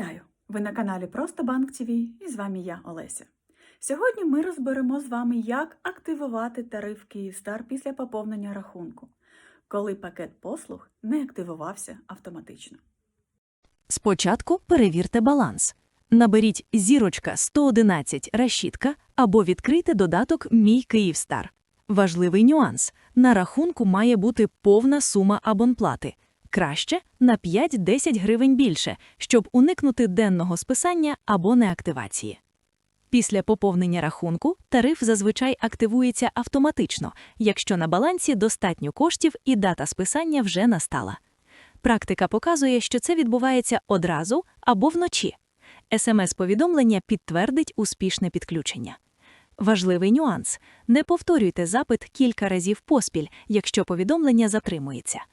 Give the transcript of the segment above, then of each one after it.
Вітаю! Ви на каналі Просто Банк ТВ і з вами я, Олеся. Сьогодні ми розберемо з вами, як активувати тариф Київстар після поповнення рахунку, коли пакет послуг не активувався автоматично. Спочатку перевірте баланс. Наберіть зірочка 111 решітка або відкрийте додаток Мій Київстар. Важливий нюанс. На рахунку має бути повна сума абонплати. Краще на 5-10 гривень більше, щоб уникнути денного списання або неактивації. Після поповнення рахунку тариф зазвичай активується автоматично, якщо на балансі достатньо коштів і дата списання вже настала. Практика показує, що це відбувається одразу або вночі. СМС-повідомлення підтвердить успішне підключення. Важливий нюанс – не повторюйте запит кілька разів поспіль, якщо повідомлення затримується.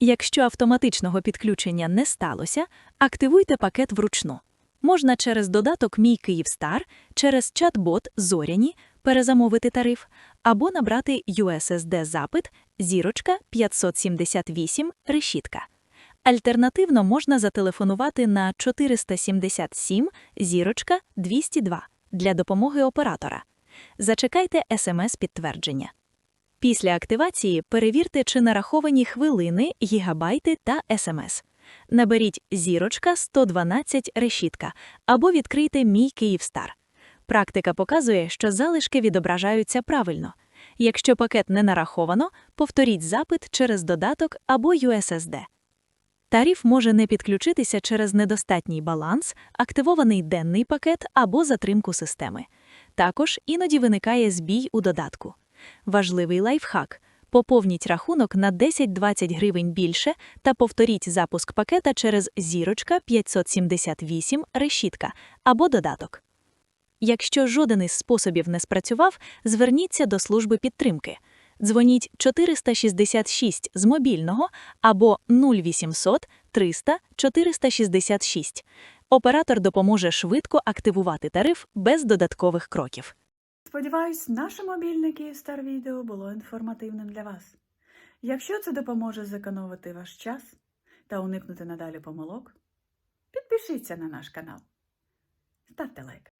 Якщо автоматичного підключення не сталося, активуйте пакет вручну. Можна через додаток Мій Київстар, через чат-бот Зоряні перезамовити тариф або набрати USSD-запит зірочка 578 решітка. Альтернативно можна зателефонувати на 477 зірочка 202 для допомоги оператора. Зачекайте смс-підтвердження. Після активації перевірте, чи нараховані хвилини, гігабайти та смс. Наберіть зірочка 112 решітка або відкрийте Мій Київстар. Практика показує, що залишки відображаються правильно. Якщо пакет не нараховано, повторіть запит через додаток або USSD. Тариф може не підключитися через недостатній баланс, активований денний пакет або затримку системи. Також іноді виникає збій у додатку. Важливий лайфхак – поповніть рахунок на 10-20 гривень більше та повторіть запуск пакета через зірочка 578 решітка або додаток. Якщо жоден із способів не спрацював, зверніться до служби підтримки. Дзвоніть 466 з мобільного або 0800 300 466. Оператор допоможе швидко активувати тариф без додаткових кроків. Сподіваюсь, наше мобільне Київстар відео було інформативним для вас. Якщо це допоможе зекономити ваш час та уникнути надалі помилок, підпишіться на наш канал. Ставте лайк.